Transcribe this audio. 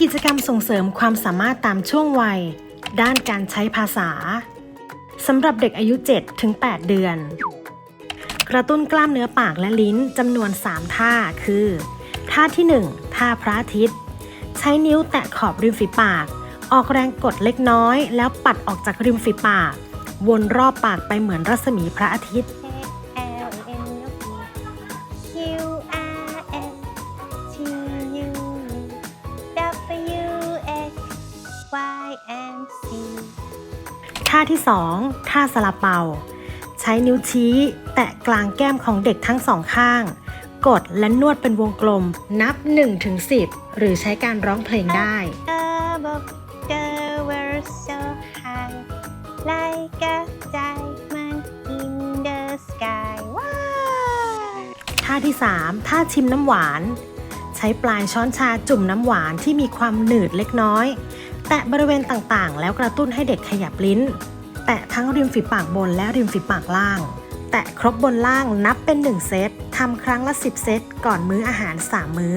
กิจกรรมส่งเสริมความสามารถตามช่วงวัย ด้านการใช้ภาษาสำหรับเด็กอายุ 7 ถึง 8 เดือน กระตุ้นกล้ามเนื้อปากและลิ้นจำนวน 3 ท่าคือ ท่าที่ 1 ท่าพระอาทิตย์ ใช้นิ้วแตะขอบริมฝีปาก ออกแรงกดเล็กน้อย แล้วปัดออกจากริมฝีปาก วนรอบปากไปเหมือนรัศมีพระอาทิตย์ and Z ท่าที่ 2 ท่าสลับเป่าใช้นิ้วชี้ แตะกลางแก้มของเด็กทั้งสองข้าง กดและนวดเป็นวงกลมนับ1-10 หรือใช้การร้องเพลงได้ ท่าที่ 3 ท่าชิมน้ำหวาน ใช้ปลายช้อนชาจุ่มน้ำหวานที่มีความหนืดเล็กน้อย แตะบริเวณต่างๆ แล้วกระตุ้นให้เด็กขยับลิ้น แตะทั้งริมฝีปากบนและริมฝีปากล่าง แตะครบบนล่างนับเป็น 1 เซตทำครั้งละ 10 เซตก่อนมื้ออาหาร 3 มื้อ